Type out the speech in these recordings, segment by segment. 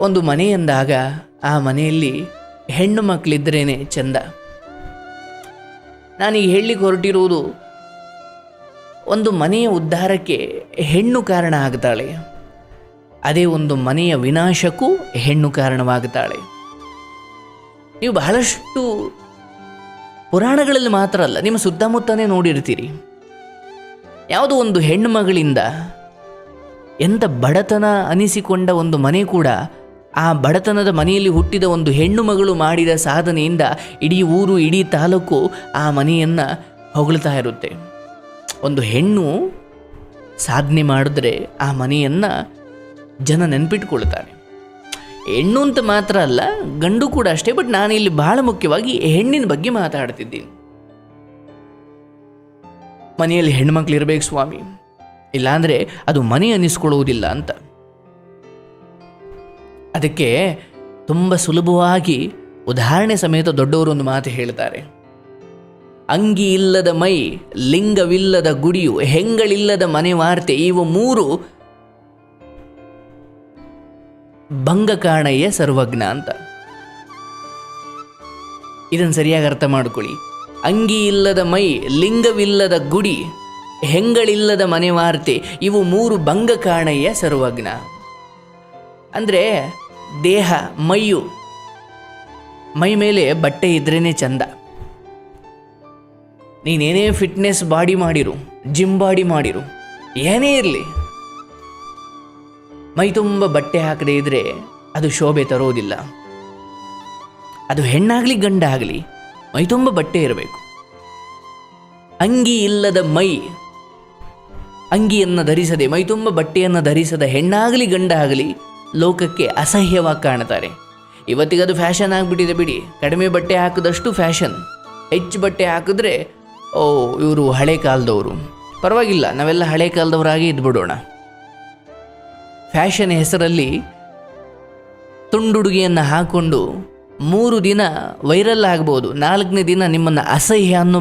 ಒಂದು ಮನೆ ಎಂದಾಗ ಆ ಮನೆಯಲ್ಲಿ ಹೆಣ್ಣು ಮಕ್ಕಳಿದ್ರೇ ಚಂದ. ನಾನೀಗ ಹೇಳಲಿಕ್ಕೆ ಹೊರಟಿರುವುದು ಒಂದು ಮನೆಯ ಉದ್ಧಾರಕ್ಕೆ ಹೆಣ್ಣು ಕಾರಣ ಆಗ್ತಾಳೆ. ಅದೇ ಒಂದು ಮನೆಯ ವಿನಾಶಕ್ಕೂ ಹೆಣ್ಣು ಕಾರಣವಾಗ್ತಾಳೆ. ನೀವು ಬಹಳಷ್ಟು ಪುರಾಣಗಳಲ್ಲಿ ಮಾತ್ರ ಅಲ್ಲ, ನಿಮ್ಮ ಸುತ್ತಮುತ್ತನೇ ನೋಡಿರ್ತೀರಿ. ಯಾವುದೋ ಒಂದು ಹೆಣ್ಣು ಮಗಳಿಂದ ಎಂಥ ಬಡತನ ಅನಿಸಿಕೊಂಡ ಒಂದು ಮನೆ ಕೂಡ ಆ ಬಡತನದ ಮನೆಯಲ್ಲಿ ಹುಟ್ಟಿದ ಒಂದು ಹೆಣ್ಣು ಮಗಳು ಮಾಡಿದ ಸಾಧನೆಯಿಂದ ಇಡೀ ಊರು, ಇಡೀ ತಾಲೂಕು ಆ ಮನೆಯನ್ನು ಹೊಗಳ್ತಾ ಇರುತ್ತೆ. ಒಂದು ಹೆಣ್ಣು ಸಾಧನೆ ಮಾಡಿದ್ರೆ ಆ ಮನೆಯನ್ನು ಜನ ನೆನ್ಪಿಟ್ಕೊಳ್ತಾರೆ. ಹೆಣ್ಣು ಅಂತ ಮಾತ್ರ ಅಲ್ಲ, ಗಂಡು ಕೂಡ ಅಷ್ಟೇ, ಬಟ್ ನಾನು ಇಲ್ಲಿ ಬಹಳ ಮುಖ್ಯವಾಗಿ ಹೆಣ್ಣಿನ ಬಗ್ಗೆ ಮಾತಾಡ್ತಿದ್ದೀನಿ. ಮನೆಯಲ್ಲಿ ಹೆಣ್ಮಕ್ಳು ಇರಬೇಕು ಸ್ವಾಮಿ. ಇಲ್ಲಾಂದರೆ ಅದು ಮನೆ ಅನ್ನಿಸ್ಕೊಳ್ಳುವುದಿಲ್ಲ ಅಂತ. ಅದಕ್ಕೆ ತುಂಬ ಸುಲಭವಾಗಿ ಉದಾಹರಣೆ ಸಮೇತ ದೊಡ್ಡವರು ಒಂದು ಮಾತು ಹೇಳ್ತಾರೆ. ಅಂಗಿ ಇಲ್ಲದ ಮೈ, ಲಿಂಗವಿಲ್ಲದ ಗುಡಿಯು, ಹೆಂಗಳಿಲ್ಲದ ಮನೆ ವಾರ್ತೆ, ಇವು ಮೂರು ಭಂಗಕಾರಣಯ್ಯ ಸರ್ವಜ್ಞ ಅಂತ. ಇದನ್ನು ಸರಿಯಾಗಿ ಅರ್ಥ ಮಾಡ್ಕೊಳ್ಳಿ. ಅಂಗಿ ಇಲ್ಲದ ಮೈ, ಲಿಂಗವಿಲ್ಲದ ಗುಡಿ, ಹೆಂಗಳಿಲ್ಲದ ಮನೆ ವಾರ್ತೆ, ಇವು ಮೂರು ಭಂಗ ಕಾಣಯ್ಯ ಸರ್ವಜ್ಞ. ಅಂದರೆ ದೇಹ, ಮೈಯು, ಮೈ ಮೇಲೆ ಬಟ್ಟೆ ಇದ್ರೇ ಚಂದ. ನೀನೇನೇ ಫಿಟ್ನೆಸ್ ಬಾಡಿ ಮಾಡಿರು ಜಿಮ್ ಬಾಡಿ ಮಾಡಿರು, ಏನೇ ಇರಲಿ. ಮೈ ತುಂಬ ಬಟ್ಟೆ ಹಾಕದೇ ಇದ್ರೆ ಅದು ಶೋಭೆ ತರೋದಿಲ್ಲ. ಅದು ಹೆಣ್ಣಾಗಲಿ ಗಂಡ ಆಗಲಿ ಮೈ ತುಂಬ ಬಟ್ಟೆ ಇರಬೇಕು. ಅಂಗಿ ಇಲ್ಲದ ಮೈ, ಅಂಗಿಯನ್ನು ಧರಿಸದೆ ಮೈ ತುಂಬ ಬಟ್ಟೆಯನ್ನು ಧರಿಸದ ಹೆಣ್ಣಾಗಲಿ ಗಂಡ ಆಗಲಿ ಲೋಕಕ್ಕೆ ಅಸಹ್ಯವಾಗಿ ಕಾಣ್ತಾರೆ ಇವತ್ತಿಗದು ಫ್ಯಾಷನ್ ಆಗಿಬಿಟ್ಟಿದೆ ಬಿಡಿ. ಕಡಿಮೆ ಬಟ್ಟೆ ಹಾಕಿದಷ್ಟು ಫ್ಯಾಷನ್. ಹೆಚ್ಚು ಬಟ್ಟೆ ಹಾಕಿದ್ರೆ, ಓ, ಇವರು ಹಳೆ ಕಾಲದವರು. ಪರವಾಗಿಲ್ಲ, ನಾವೆಲ್ಲ ಹಳೆ ಕಾಲದವರಾಗಿ ಇದ್ಬಿಡೋಣ. ಫ್ಯಾಷನ್ ಹೆಸರಲ್ಲಿ ತುಂಡುಡುಗೆಯನ್ನು ಹಾಕ್ಕೊಂಡು ಮೂರು ದಿನ ವೈರಲ್ ಆಗ್ಬೋದು. ನಾಲ್ಕನೇ ದಿನ ನಿಮ್ಮನ್ನು ಅಸಹ್ಯ ಅನ್ನೋ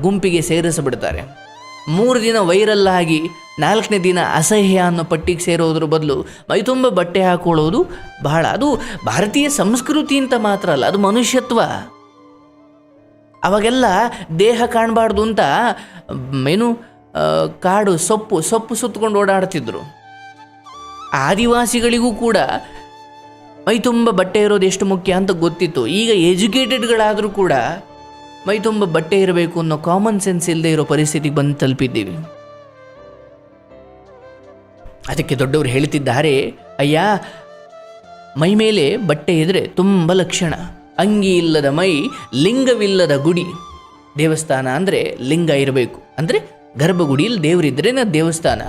ಗುಂಪಿಗೆ ಸೇರಿಸಿಬಿಡ್ತಾರೆ. ಮೂರು ದಿನ ವೈರಲ್ ಆಗಿ ನಾಲ್ಕನೇ ದಿನ ಅಸಹ್ಯ ಅನ್ನೋ ಪಟ್ಟಿಗೆ ಸೇರೋದ್ರ ಬದಲು ಮೈತುಂಬ ಬಟ್ಟೆ ಹಾಕೊಳ್ಳೋದು ಬಹಳ, ಅದು ಭಾರತೀಯ ಸಂಸ್ಕೃತಿ ಅಂತ ಮಾತ್ರ ಅಲ್ಲ, ಅದು ಮನುಷ್ಯತ್ವ. ಅವಾಗೆಲ್ಲ ದೇಹ ಕಾಣಬಾರ್ದು ಅಂತ ಏನು ಕಾಡು, ಸೊಪ್ಪು ಸೊಪ್ಪು ಸುತ್ತಕೊಂಡು ಓಡಾಡ್ತಿದ್ರು. ಆದಿವಾಸಿಗಳಿಗೂ ಕೂಡ ಮೈ ತುಂಬ ಬಟ್ಟೆ ಇರೋದು ಎಷ್ಟು ಮುಖ್ಯ ಅಂತ ಗೊತ್ತಿತ್ತು. ಈಗ ಎಜುಕೇಟೆಡ್ಗಳಾದರೂ ಕೂಡ ಮೈ ತುಂಬ ಬಟ್ಟೆ ಇರಬೇಕು ಅನ್ನೋ ಕಾಮನ್ ಸೆನ್ಸ್ ಇಲ್ಲದೆ ಇರೋ ಪರಿಸ್ಥಿತಿಗೆ ಬಂದು ತಲುಪಿದ್ದೀವಿ. ಅದಕ್ಕೆ ದೊಡ್ಡವರು ಹೇಳ್ತಿದ್ದಾರೆ ಅಯ್ಯ, ಮೈ ಮೇಲೆ ಬಟ್ಟೆ ಇದ್ರೆ ತುಂಬ ಲಕ್ಷಣ. ಅಂಗಿ ಇಲ್ಲದ ಮೈ, ಲಿಂಗವಿಲ್ಲದ ಗುಡಿ. ದೇವಸ್ಥಾನ ಅಂದರೆ ಲಿಂಗ ಇರಬೇಕು. ಅಂದರೆ ಗರ್ಭಗುಡಿಯಲ್ಲಿ ದೇವರಿದ್ರೇನ ದೇವಸ್ಥಾನ.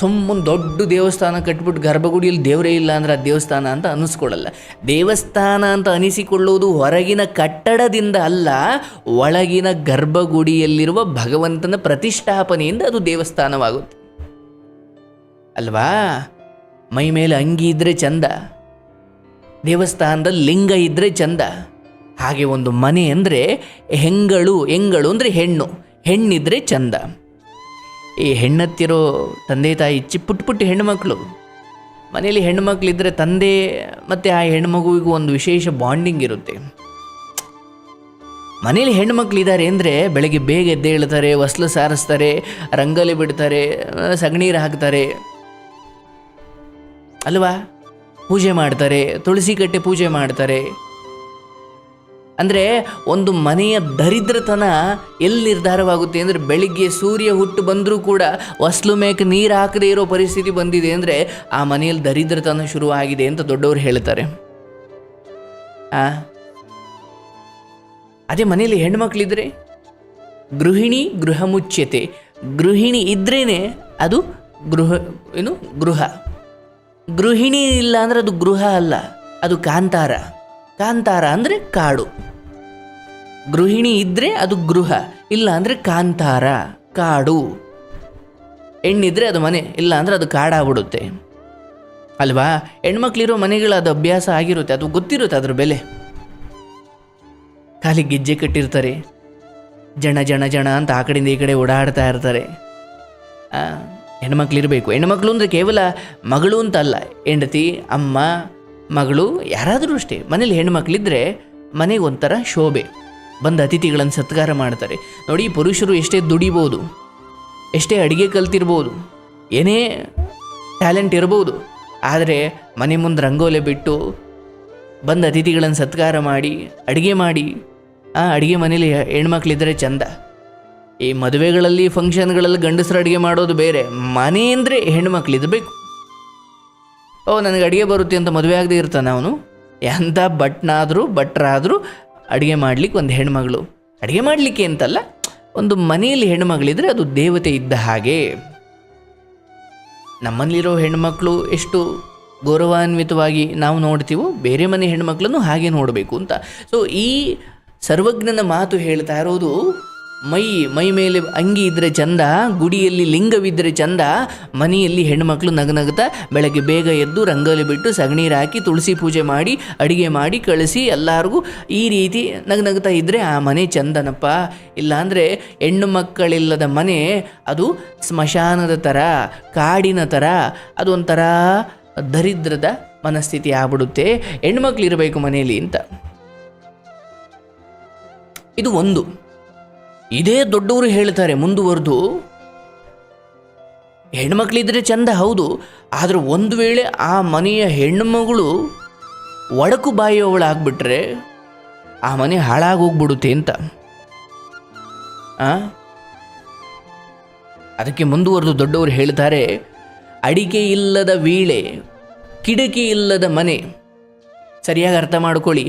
ಸುಮ್ಮನೆ ದೊಡ್ಡ ದೇವಸ್ಥಾನ ಕಟ್ಬಿಟ್ಟು ಗರ್ಭಗುಡಿಯಲ್ಲಿ ದೇವರೇ ಇಲ್ಲ ಅಂದ್ರೆ ಆ ದೇವಸ್ಥಾನ ಅಂತ ಅನ್ನಿಸ್ಕೊಳ್ಳಲ್ಲ ದೇವಸ್ಥಾನ ಅಂತ ಅನಿಸಿಕೊಳ್ಳುವುದು ಹೊರಗಿನ ಕಟ್ಟಡದಿಂದ ಅಲ್ಲ, ಒಳಗಿನ ಗರ್ಭಗುಡಿಯಲ್ಲಿರುವ ಭಗವಂತನ ಪ್ರತಿಷ್ಠಾಪನೆಯಿಂದ ಅದು ದೇವಸ್ಥಾನವಾಗುತ್ತೆ. ಅಲ್ವಾ? ಮೈ ಮೇಲೆ ಅಂಗಿ ಇದ್ರೆ ಚಂದ, ದೇವಸ್ಥಾನದಲ್ಲಿ ಲಿಂಗ ಇದ್ರೆ ಚಂದ. ಹಾಗೆ ಒಂದು ಮನೆ ಅಂದರೆ ಹೆಂಗಳು ಹೆಂಗಳು ಅಂದರೆ ಹೆಣ್ಣು, ಹೆಣ್ಣಿದ್ರೆ ಚಂದ. ಈ ಹೆಣ್ಣತ್ತಿರೋ ತಂದೆ ತಾಯಿ ಚಿ ಪುಟ್ಟ ಪುಟ್ಟ ಹೆಣ್ಣುಮಕ್ಕಳು ಮನೆಯಲ್ಲಿ ಹೆಣ್ಣುಮಕ್ಳಿದ್ರೆ ತಂದೆ ಮತ್ತು ಆ ಹೆಣ್ಮಗುವಿಗೂ ಒಂದು ವಿಶೇಷ ಬಾಂಡಿಂಗ್ ಇರುತ್ತೆ. ಮನೇಲಿ ಹೆಣ್ಮಕ್ಳಿದ್ದಾರೆ ಅಂದರೆ ಬೆಳಗ್ಗೆ ಬೇಗ ಎದ್ದೇಳ್ತಾರೆ ಹೊಸ್ಲು ಸಾರಿಸ್ತಾರೆ, ರಂಗೋಲಿ ಬಿಡ್ತಾರೆ, ಸಗಣೀರು ಹಾಕ್ತಾರೆ. ಅಲ್ವಾ? ಪೂಜೆ ಮಾಡ್ತಾರೆ, ತುಳಸಿ ಕಟ್ಟೆ ಪೂಜೆ ಮಾಡ್ತಾರೆ. ಅಂದರೆ ಒಂದು ಮನೆಯ ದರಿದ್ರತನ ಎಲ್ಲಿ ನಿರ್ಧಾರವಾಗುತ್ತೆ ಅಂದರೆ ಬೆಳಿಗ್ಗೆ ಸೂರ್ಯ ಹುಟ್ಟು ಬಂದರೂ ಕೂಡ ವಸ್ಲು ಮೇಕ್ ನೀರು ಹಾಕದೇ ಇರೋ ಪರಿಸ್ಥಿತಿ ಬಂದಿದೆ ಅಂದರೆ ಆ ಮನೆಯಲ್ಲಿ ದರಿದ್ರತನ ಶುರುವಾಗಿದೆ ಅಂತ ದೊಡ್ಡವರು ಹೇಳ್ತಾರೆ. ಅದೇ ಮನೆಯಲ್ಲಿ ಹೆಣ್ಮಕ್ಳಿದ್ರೆ? ಗೃಹಿಣಿ ಗೃಹ ಗೃಹಿಣಿ ಇದ್ರೇ ಅದು ಗೃಹ, ಏನು? ಗೃಹ. ಗೃಹಿಣಿ ಇಲ್ಲ ಅಂದರೆ ಅದು ಗೃಹ ಅಲ್ಲ, ಅದು ಕಾಂತಾರ. ಕಾಂತಾರ ಅಂದರೆ ಕಾಡು. ಗೃಹಿಣಿ ಇದ್ರೆ ಅದು ಗೃಹ ಇಲ್ಲ ಅಂದರೆ ಕಾಂತಾರ, ಕಾಡು. ಹೆಣ್ಣಿದ್ರೆ ಅದು ಮನೆ ಇಲ್ಲ ಅಂದರೆ ಅದು ಕಾಡಾಗ್ಬಿಡುತ್ತೆ. ಅಲ್ವಾ? ಹೆಣ್ಮಕ್ಳಿರೋ ಮನೆಗಳು ಅದು ಅಭ್ಯಾಸ ಆಗಿರುತ್ತೆ, ಅದು ಗೊತ್ತಿರುತ್ತೆ ಅದ್ರ ಬೆಲೆ. ಖಾಲಿ ಗೆಜ್ಜೆ ಕಟ್ಟಿರ್ತಾರೆ. ಜನ ಜನ ಜನ ಅಂತ ಆ ಕಡೆಯಿಂದ ಈ ಕಡೆ ಓಡಾಡ್ತಾ ಇರ್ತಾರೆ. ಹೆಣ್ಮಕ್ಳಿರಬೇಕು ಹೆಣ್ಮಕ್ಳು ಅಂದರೆ ಕೇವಲ ಮಗಳು ಅಂತ ಅಲ್ಲ, ಹೆಂಡತಿ, ಅಮ್ಮ, ಮಗಳು ಯಾರಾದರೂ ಅಷ್ಟೇ. ಮನೇಲಿ ಹೆಣ್ಮಕ್ಳಿದ್ರೆ ಮನೆಗೆ ಒಂಥರ ಶೋಭೆ. ಬಂದ ಅತಿಥಿಗಳನ್ನು ಸತ್ಕಾರ ಮಾಡ್ತಾರೆ. ನೋಡಿ, ಪುರುಷರು ಎಷ್ಟೇ ದುಡಿಬೋದು, ಎಷ್ಟೇ ಅಡುಗೆ ಕಲ್ತಿರ್ಬೋದು, ಏನೇ ಟ್ಯಾಲೆಂಟ್ ಇರ್ಬೋದು, ಆದರೆ ಮನೆ ಮುಂದೆ ರಂಗೋಲೆ ಬಿಟ್ಟು ಬಂದ ಅತಿಥಿಗಳನ್ನು ಸತ್ಕಾರ ಮಾಡಿ, ಅಡುಗೆ ಮಾಡಿ, ಆ ಅಡುಗೆ ಮನೇಲಿ ಹೆಣ್ಮಕ್ಳಿದ್ರೆ ಚಂದ. ಈ ಮದುವೆಗಳಲ್ಲಿ, ಫಂಕ್ಷನ್ಗಳಲ್ಲಿ ಗಂಡಸರು ಅಡುಗೆ ಮಾಡೋದು ಬೇರೆ, ಮನೆ ಅಂದರೆ ಹೆಣ್ಮಕ್ಳಿದ್ಬೇಕು ಓ, ನನಗೆ ಅಡುಗೆ ಬರುತ್ತೆ ಅಂತ ಮದುವೆ ಆಗದೆ ಇರ್ತಾನೆ ಅವನು. ಎಂಥ ಭಟ್ನಾದರೂ ಭಟ್ರಾದರೂ ಅಡುಗೆ ಮಾಡಲಿಕ್ಕೆ ಒಂದು ಹೆಣ್ಮಗಳು. ಅಡುಗೆ ಮಾಡಲಿಕ್ಕೆ ಅಂತಲ್ಲ, ಒಂದು ಮನೆಯಲ್ಲಿ ಹೆಣ್ಮಗಳಿದ್ರೆ ಅದು ದೇವತೆ ಇದ್ದ ಹಾಗೆ. ನಮ್ಮಲ್ಲಿರೋ ಹೆಣ್ಮಕ್ಳು ಎಷ್ಟು ಗೌರವಾನ್ವಿತವಾಗಿ ನಾವು ನೋಡ್ತೀವೋ, ಬೇರೆ ಮನೆ ಹೆಣ್ಮಕ್ಳನ್ನು ಹಾಗೆ ನೋಡಬೇಕು ಅಂತ. ಸೊ ಈ ಸರ್ವಜ್ಞನ ಮಾತು ಹೇಳ್ತಾ ಇರೋದು ಮೈ ಮೈ ಮೇಲೆ ಅಂಗಿ ಇದ್ದರೆ ಚಂದ, ಗುಡಿಯಲ್ಲಿ ಲಿಂಗವಿದ್ದರೆ ಚಂದ, ಮನೆಯಲ್ಲಿ ಹೆಣ್ಮಕ್ಳು ನಗನಗ್ತಾ, ಬೆಳಗ್ಗೆ ಬೇಗ ಎದ್ದು ರಂಗೋಲಿ ಬಿಟ್ಟು ಸಗಣೀರು ಹಾಕಿ ತುಳಸಿ ಪೂಜೆ ಮಾಡಿ, ಅಡಿಗೆ ಮಾಡಿ ಕಳಿಸಿ ಎಲ್ಲರಿಗೂ ಈ ರೀತಿ ನಗನಗ್ತಾ ಇದ್ದರೆ ಆ ಮನೆ ಚಂದನಪ್ಪ. ಇಲ್ಲಾಂದರೆ ಹೆಣ್ಣು ಮಕ್ಕಳಿಲ್ಲದ ಮನೆ ಅದು ಸ್ಮಶಾನದ ಥರ ಕಾಡಿನ ಥರ ಅದೊಂಥರ ದರಿದ್ರದ ಮನಸ್ಥಿತಿ ಆಗ್ಬಿಡುತ್ತೆ. ಹೆಣ್ಮಕ್ಳು ಇರಬೇಕು ಮನೆಯಲ್ಲಿ ಅಂತ. ಇದು ಒಂದು. ಇದೇ ದೊಡ್ಡವರು ಹೇಳ್ತಾರೆ, ಮುಂದುವರೆದು. ಹೆಣ್ಮಕ್ಳಿದ್ರೆ ಚಂದ, ಹೌದು. ಆದರೆ ಒಂದು ವೇಳೆ ಆ ಮನೆಯ ಹೆಣ್ಣುಮಗಳು ಒಡಕು ಬಾಯಿಯವಳಾಗ್ಬಿಟ್ರೆ ಆ ಮನೆ ಹಾಳಾಗಿ ಹೋಗ್ಬಿಡುತ್ತೆ ಅಂತ? ಅದಕ್ಕೆ ಮುಂದುವರೆದು ದೊಡ್ಡವರು ಹೇಳ್ತಾರೆ, ಅಡಿಕೆ ಇಲ್ಲದ ವೀಳೆ ಕಿಡಕಿ ಇಲ್ಲದ ಮನೆ ಸರಿಯಾಗಿ ಅರ್ಥ ಮಾಡ್ಕೊಳ್ಳಿ.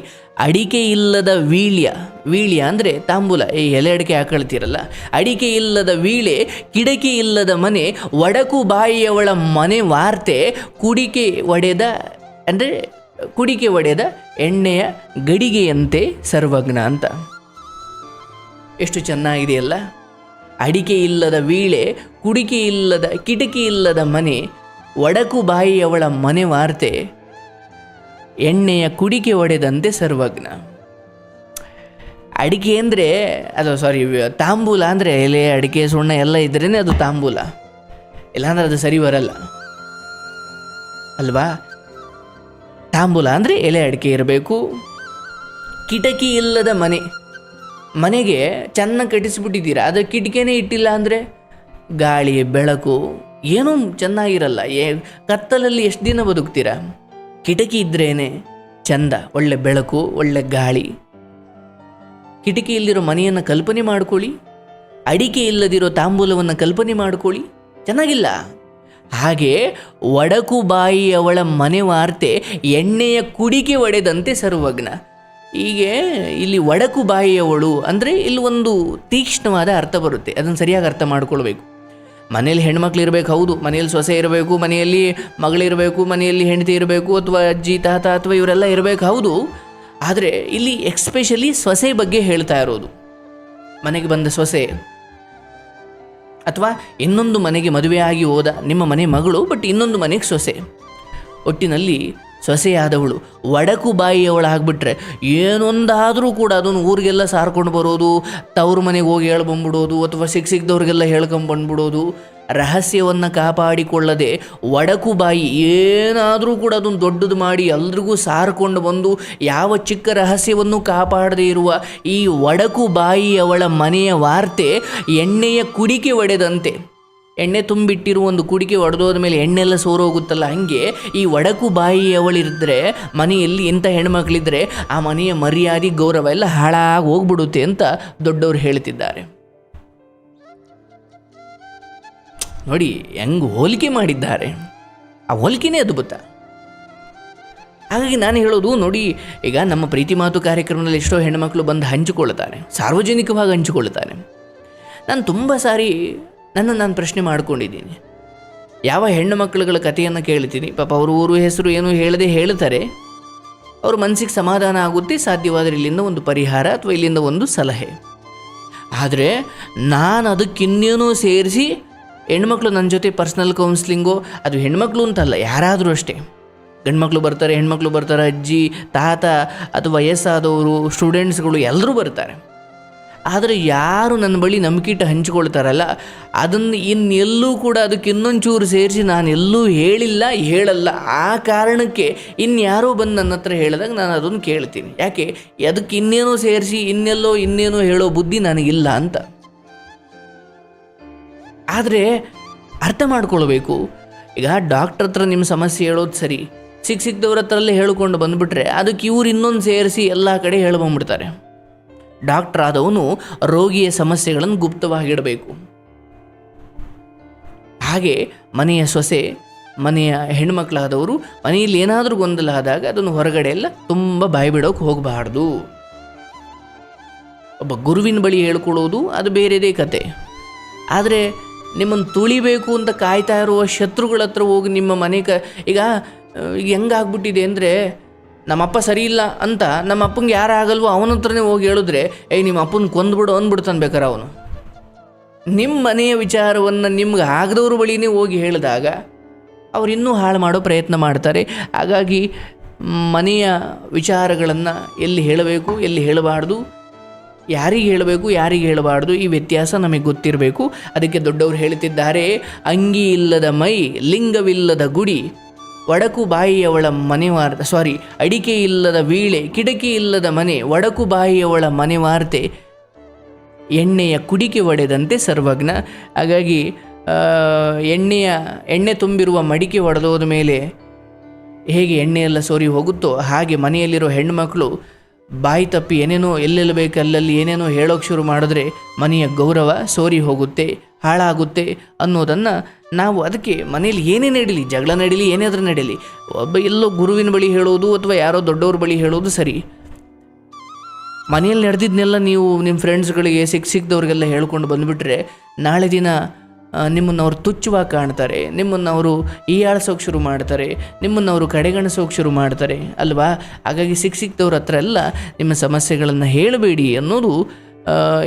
ಅಡಿಕೆ ಇಲ್ಲದ ವೀಳ್ಯ ವೀಳ್ಯ ಅಂದರೆ ತಾಂಬೂಲ ಈ ಎಲೆ ಅಡಿಕೆ ಹಾಕೊಳ್ತೀರಲ್ಲ. ಅಡಿಕೆ ಇಲ್ಲದ ವೀಳೆ ಕಿಡಕಿ ಇಲ್ಲದ ಮನೆ ಒಡಕು ಬಾಯಿಯವಳ ಮನೆ ವಾರ್ತೆ, ಕುಡಿಕೆ ಒಡೆದ, ಅಂದರೆ ಕುಡಿಕೆ ಒಡೆದ ಎಣ್ಣೆಯ ಗಡಿಗೆಯಂತೆ ಸರ್ವಜ್ಞ ಅಂತ. ಎಷ್ಟು ಚೆನ್ನಾಗಿದೆಯಲ್ಲ. ಅಡಿಕೆ ಇಲ್ಲದ ವೀಳೆ ಕುಡಿಕೆ ಇಲ್ಲದ, ಕಿಟಕಿ ಇಲ್ಲದ ಮನೆ ಒಡಕು ಬಾಯಿಯವಳ ಮನೆ ವಾರ್ತೆ ಎಣ್ಣೆಯ ಕುಡಿಕೆ ಒಡೆದಂತೆ ಸರ್ವಜ್ಞ. ಅಡಿಕೆ ಅಂದರೆ, ಅದು ಸಾರಿ ತಾಂಬೂಲ ಅಂದರೆ ಎಲೆ, ಅಡಿಕೆ, ಸುಣ್ಣ ಎಲ್ಲ ಇದ್ರೇ ಅದು ತಾಂಬೂಲ. ಇಲ್ಲಾಂದ್ರೆ ಅದು ಸರಿ ಬರಲ್ಲ. ಅಲ್ವಾ? ತಾಂಬೂಲ ಅಂದರೆ ಎಲೆ, ಅಡಿಕೆ ಇರಬೇಕು. ಕಿಟಕಿ ಇಲ್ಲದ ಮನೆ. ಮನೆಗೆ ಚೆನ್ನಾಗಿ ಕಟ್ಟಿಸ್ಬಿಟ್ಟಿದ್ದೀರಾ? ಅದು ಕಿಟಕಿನೇ ಇಟ್ಟಿಲ್ಲ ಅಂದರೆ? ಗಾಳಿ, ಬೆಳಕು, ಏನೂ ಚೆನ್ನಾಗಿರಲ್ಲ. ಏ, ಕತ್ತಲಲ್ಲಿ ಎಷ್ಟು ದಿನ ಬದುಕ್ತೀರಾ? ಕಿಟಕಿ ಇದ್ರೇನೆ ಚಂದ, ಒಳ್ಳೆ ಬೆಳಕು, ಒಳ್ಳೆ ಗಾಳಿ. ಕಿಟಕಿಯಲ್ಲಿರೋ ಮನೆಯನ್ನು ಕಲ್ಪನೆ ಮಾಡ್ಕೊಳ್ಳಿ, ಅಡಿಕೆ ಇಲ್ಲದಿರೋ ತಾಂಬೂಲವನ್ನು ಕಲ್ಪನೆ ಮಾಡ್ಕೊಳ್ಳಿ, ಚೆನ್ನಾಗಿಲ್ಲ. ಹಾಗೆ ಒಡಕು ಬಾಯಿಯವಳ ಮನೆ ವಾರ್ತೆ ಎಣ್ಣೆಯ ಕುಡಿಕೆ ಒಡೆದಂತೆ ಸರ್ವಜ್ಞ. ಹೀಗೆ ಇಲ್ಲಿ ಒಡಕು ಬಾಯಿಯವಳು ಅಂದರೆ ಇಲ್ಲಿ ಒಂದು ತೀಕ್ಷ್ಣವಾದ ಅರ್ಥ ಬರುತ್ತೆ. ಅದನ್ನು ಸರಿಯಾಗಿ ಅರ್ಥ ಮಾಡ್ಕೊಳ್ಬೇಕು. ಮನೆಯಲ್ಲಿ ಹೆಣ್ಮಕ್ಳು ಇರಬೇಕು, ಹೌದು. ಮನೆಯಲ್ಲಿ ಸೊಸೆ ಇರಬೇಕು, ಮನೆಯಲ್ಲಿ ಮಗಳಿರಬೇಕು ಮನೆಯಲ್ಲಿ ಹೆಂಡತಿ ಇರಬೇಕು, ಅಥವಾ ಅಜ್ಜಿ, ತಾತ ಅಥವಾ ಇವರೆಲ್ಲ ಇರಬೇಕು, ಹೌದು. ಆದರೆ ಇಲ್ಲಿ ಎಕ್ಸ್ಪೆಷಲಿ ಸೊಸೆ ಬಗ್ಗೆ ಹೇಳ್ತಾ ಇರೋದು. ಮನೆಗೆ ಬಂದ ಸೊಸೆ. ಅಥವಾ ಇನ್ನೊಂದು ಮನೆಗೆ ಮದುವೆಯಾಗಿ ಹೋದ ನಿಮ್ಮ ಮನೆ ಮಗಳು, ಬಟ್ ಇನ್ನೊಂದು ಮನೆಗೆ ಸೊಸೆ. ಒಟ್ಟಿನಲ್ಲಿ ಸೊಸೆಯಾದವಳು ಒಡಕು ಬಾಯಿಯವಳಾಗ್ಬಿಟ್ರೆ ಏನೊಂದಾದರೂ ಕೂಡ ಅದನ್ನು ಊರಿಗೆಲ್ಲ ಸಾರ್ಕೊಂಡು ಬರೋದು, ತವ್ರ ಮನೆಗೆ ಹೋಗಿ ಹೇಳ್ಬಂದ್ಬಿಡೋದು ಅಥವಾ ಸಿಕ್ಕ ಸಿಕ್ಕದವ್ರಿಗೆಲ್ಲ ಹೇಳ್ಕೊಂಬಂದ್ಬಿಡೋದು ರಹಸ್ಯವನ್ನು ಕಾಪಾಡಿಕೊಳ್ಳದೆ ಒಡಕು ಬಾಯಿ ಏನಾದರೂ ಕೂಡ ಅದನ್ನು ದೊಡ್ಡದು ಮಾಡಿ ಎಲ್ರಿಗೂ ಸಾರ್ಕೊಂಡು ಬಂದು ಯಾವ ಚಿಕ್ಕ ರಹಸ್ಯವನ್ನು ಕಾಪಾಡದೇ ಇರುವ ಈ ಒಡಕು ಬಾಯಿಯವಳ ಮನೆಯ ವಾರ್ತೆ ಎಣ್ಣೆಯ ಕುಡಿಕೆ ಒಡೆದಂತೆ. ಎಣ್ಣೆ ತುಂಬಿಟ್ಟಿರುವ ಒಂದು ಕುಡಿಕೆ ಒಡೆದೋದ ಮೇಲೆ ಎಣ್ಣೆಲ್ಲ ಸೋರೋಗುತ್ತಲ್ಲ, ಹಾಗೆ ಈ ಒಡಕು ಬಾಯಿಯವಳಿದ್ರೆ ಮನೆಯಲ್ಲಿ ಇಂಥ ಹೆಣ್ಮಕ್ಳಿದ್ರೆ ಆ ಮನೆಯ ಮರ್ಯಾದೆ, ಗೌರವ ಎಲ್ಲ ಹಾಳಾಗಿ ಹೋಗ್ಬಿಡುತ್ತೆ ಅಂತ ದೊಡ್ಡವರು ಹೇಳ್ತಿದ್ದಾರೆ. ನೋಡಿ, ಹೆಂಗ್ ಹೋಲಿಕೆ ಮಾಡಿದ್ದಾರೆ. ಆ ಹೋಲಿಕೆನೇ ಅದ್ಭುತ. ಹಾಗಾಗಿ ನಾನು ಹೇಳೋದು, ನೋಡಿ, ಈಗ ನಮ್ಮ ಪ್ರೀತಿ ಮಾತು ಕಾರ್ಯಕ್ರಮದಲ್ಲಿ ಎಷ್ಟೋ ಹೆಣ್ಮಕ್ಳು ಬಂದು ಹಂಚಿಕೊಳ್ತಾರೆ ಸಾರ್ವಜನಿಕವಾಗಿ ಹಂಚಿಕೊಳ್ತಾರೆ ನಾನು ತುಂಬ ಸಾರಿ ನನ್ನ ನಾನು ಪ್ರಶ್ನೆ ಮಾಡ್ಕೊಂಡಿದ್ದೀನಿ. ಯಾವ ಹೆಣ್ಣು ಮಕ್ಕಳುಗಳ ಕಥೆಯನ್ನು ಕೇಳ್ತೀನಿ? ಪಾಪ ಅವರು ಊರು ಹೆಸರು ಏನು ಹೇಳದೆ ಹೇಳ್ತಾರೆ. ಅವ್ರ ಮನಸ್ಸಿಗೆ ಸಮಾಧಾನ ಆಗುತ್ತೆ, ಸಾಧ್ಯವಾದರೆ ಇಲ್ಲಿಂದ ಒಂದು ಪರಿಹಾರ ಅಥವಾ ಇಲ್ಲಿಂದ ಒಂದು ಸಲಹೆ. ಆದರೆ ನಾನು ಅದಕ್ಕಿನ್ನೇನೂ ಸೇರಿಸಿ ಹೆಣ್ಮಕ್ಳು ನನ್ನ ಜೊತೆ ಪರ್ಸ್ನಲ್ ಕೌನ್ಸ್ಲಿಂಗು ಅದು ಹೆಣ್ಮಕ್ಳು ಅಂತಲ್ಲ, ಯಾರಾದರೂ ಅಷ್ಟೇ. ಗಂಡ್ಮಕ್ಳು ಬರ್ತಾರೆ ಹೆಣ್ಮಕ್ಳು ಬರ್ತಾರೆ, ಅಜ್ಜಿ, ತಾತ ಅಥವಾ ವಯಸ್ಸಾದವರು ಸ್ಟೂಡೆಂಟ್ಸ್ಗಳು ಎಲ್ಲರೂ ಬರ್ತಾರೆ. ಆದರೆ ಯಾರು ನನ್ನ ಬಳಿ ನಂಬಿಕಿಟ್ಟು ಹಂಚಿಕೊಳ್ತಾರಲ್ಲ, ಅದನ್ನು ಇನ್ನೆಲ್ಲೂ ಕೂಡ ಅದಕ್ಕೆ ಇನ್ನೊಂಚೂರು ಸೇರಿಸಿ ನಾನು ಎಲ್ಲೂ ಹೇಳಿಲ್ಲ, ಹೇಳಲ್ಲ. ಆ ಕಾರಣಕ್ಕೆ ಇನ್ಯಾರೋ ಬಂದು ನನ್ನ ಹತ್ರ ಹೇಳಿದಾಗ ನಾನು ಅದನ್ನು ಕೇಳ್ತೀನಿ. ಯಾಕೆ? ಅದಕ್ಕೆ ಇನ್ನೇನೋ ಸೇರಿಸಿ, ಇನ್ನೆಲ್ಲೋ ಇನ್ನೇನೋ ಹೇಳೋ ಬುದ್ಧಿ ನನಗಿಲ್ಲ ಅಂತ. ಆದರೆ ಅರ್ಥ ಮಾಡ್ಕೊಳ್ಬೇಕು. ಈಗ ಡಾಕ್ಟ್ರ್ ಹತ್ರ ನಿಮ್ಮ ಸಮಸ್ಯೆ ಹೇಳೋದು ಸರಿ ಸಿಕ್ಕ ಸಿಕ್ಕದವ್ರ ಹತ್ರಲ್ಲೇ ಹೇಳ್ಕೊಂಡು ಬಂದುಬಿಟ್ರೆ ಅದಕ್ಕೆ ಇವ್ರು ಇನ್ನೊಂದು ಸೇರಿಸಿ ಎಲ್ಲ ಕಡೆ ಹೇಳ್ಬಂದ್ಬಿಡ್ತಾರೆ ಡಾಕ್ಟ್ರ್ ಆದವನು ರೋಗಿಯ ಸಮಸ್ಯೆಗಳನ್ನು ಗುಪ್ತವಾಗಿಡಬೇಕು. ಹಾಗೆ ಮನೆಯ ಸೊಸೆ, ಮನೆಯ ಹೆಣ್ಮಕ್ಳಾದವರು ಮನೆಯಲ್ಲಿ ಏನಾದರೂ ಗೊಂದಲ ಆದಾಗ ಅದನ್ನು ಹೊರಗಡೆ ಎಲ್ಲ ತುಂಬ ಬಾಯಿ ಬಿಡೋಕೆ ಹೋಗಬಾರ್ದು. ಒಬ್ಬ ಗುರುವಿನ ಬಳಿ ಹೇಳ್ಕೊಳ್ಳೋದು ಅದು ಬೇರೆದೇ ಕತೆ. ಆದರೆ ನಿಮ್ಮನ್ನು ತುಳಿಬೇಕು ಅಂತ ಕಾಯ್ತಾ ಇರುವ ಶತ್ರುಗಳ ಹತ್ರ ಹೋಗಿ ನಿಮ್ಮ ಮನೆ ಕ ಈಗ ಈಗ ಹೆಂಗಾಗ್ಬಿಟ್ಟಿದೆ ಅಂದರೆ ನಮ್ಮಪ್ಪ ಸರಿ ಇಲ್ಲ ಅಂತ ನಮ್ಮ ಅಪ್ಪಂಗೆ ಯಾರು ಆಗಲ್ವೋ ಅವನ ಹತ್ರನೇ ಹೋಗಿ ಹೇಳಿದ್ರೆ, ಏಯ್, ನಿಮ್ಮ ಅಪ್ಪನ ಕೊಂದ್ಬಿಡು ಅಂದ್ಬಿಡ್ತಾನೆ ಬೇಕಾರೆ ಅವನು. ನಿಮ್ಮ ಮನೆಯ ವಿಚಾರವನ್ನು ನಿಮ್ಗೆ ಆಗದವ್ರ ಬಳಿನೇ ಹೋಗಿ ಹೇಳಿದಾಗ ಅವ್ರು ಇನ್ನೂ ಹಾಳು ಮಾಡೋ ಪ್ರಯತ್ನ ಮಾಡ್ತಾರೆ. ಹಾಗಾಗಿ ಮನೆಯ ವಿಚಾರಗಳನ್ನು ಎಲ್ಲಿ ಹೇಳಬೇಕು, ಎಲ್ಲಿ ಹೇಳಬಾರ್ದು, ಯಾರಿಗೆ ಹೇಳಬೇಕು, ಯಾರಿಗೆ ಹೇಳಬಾರ್ದು, ಈ ವ್ಯತ್ಯಾಸ ನಮಗೆ ಗೊತ್ತಿರಬೇಕು. ಅದಕ್ಕೆ ದೊಡ್ಡವರು ಹೇಳ್ತಿದ್ದಾರೆ, ಅಂಗಿ ಇಲ್ಲದ ಮೈ, ಲಿಂಗವಿಲ್ಲದ ಗುಡಿ ಒಡಕು ಬಾಯಿಯವಳ ಮನೆವಾರ್ತೆ ಸಾರಿ ಅಡಿಕೆ ಇಲ್ಲದ ವೀಳೆ ಕಿಟಕಿ ಇಲ್ಲದ ಮನೆ ಒಡಕು ಬಾಯಿಯವಳ ಮನೆವಾರ್ತೆ, ಎಣ್ಣೆಯ ಕುಡಿಕೆ ಒಡೆದಂತೆ ಸರ್ವಜ್ಞ. ಹಾಗಾಗಿ ಎಣ್ಣೆಯ, ಎಣ್ಣೆ ತುಂಬಿರುವ ಮಡಿಕೆ ಒಡೆದೋದ ಮೇಲೆ ಹೇಗೆ ಎಣ್ಣೆಯೆಲ್ಲ ಸೋರಿ ಹೋಗುತ್ತೋ, ಹಾಗೆ ಮನೆಯಲ್ಲಿರೋ ಹೆಣ್ಣುಮಕ್ಕಳು ಬಾಯಿ ತಪ್ಪಿ ಏನೇನೋ ಎಲ್ಲೆಲ್ಲಿ ಬೇಕು ಅಲ್ಲಲ್ಲಿ ಏನೇನೋ ಹೇಳೋಕೆ ಶುರು ಮಾಡಿದ್ರೆ ಮನೆಯ ಗೌರವ ಸೋರಿ ಹೋಗುತ್ತೆ, ಹಾಳಾಗುತ್ತೆ ಅನ್ನೋದನ್ನು ನಾವು ಅದಕ್ಕೆ ಮನೆಯಲ್ಲಿ ಏನೇ ನಡೀಲಿ, ಜಗಳ ನಡೀಲಿ ಏನಾದರೂ ನಡೀಲಿ, ಒಬ್ಬ ಎಲ್ಲೋ ಗುರುವಿನ ಬಳಿ ಹೇಳೋದು ಅಥವಾ ಯಾರೋ ದೊಡ್ಡವ್ರ ಬಳಿ ಹೇಳೋದು ಸರಿ. ಮನೆಯಲ್ಲಿ ನಡೆದಿದ್ದನ್ನೆಲ್ಲ ನೀವು ನಿಮ್ಮ ಫ್ರೆಂಡ್ಸ್ಗಳಿಗೆ ಸಿಕ್ಕ ಸಿಕ್ಕಿದವ್ರಿಗೆಲ್ಲ ಹೇಳ್ಕೊಂಡು ಬಂದುಬಿಟ್ರೆ ನಾಳೆ ದಿನ ನಿಮ್ಮನ್ನು ಅವರು ತುಚ್ಛವಾಗಿ ಕಾಣ್ತಾರೆ, ನಿಮ್ಮನ್ನು ಅವರು ಈಯಾಳ್ಸೋಕೆ ಶುರು ಮಾಡ್ತಾರೆ, ನಿಮ್ಮನ್ನು ಅವರು ಕಡೆಗಣಿಸೋಕೆ ಶುರು ಮಾಡ್ತಾರೆ, ಅಲ್ವಾ? ಹಾಗಾಗಿ ಸಿಕ್ಕ ಸಿಕ್ಕಿದವ್ರ ಹತ್ರ ಎಲ್ಲ ನಿಮ್ಮ ಸಮಸ್ಯೆಗಳನ್ನು ಹೇಳಬೇಡಿ ಅನ್ನೋದು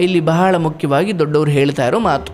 ಇಲ್ಲಿ ಬಹಳ ಮುಖ್ಯವಾಗಿ ದೊಡ್ಡವರು ಹೇಳ್ತಾ ಇರೋ ಮಾತು.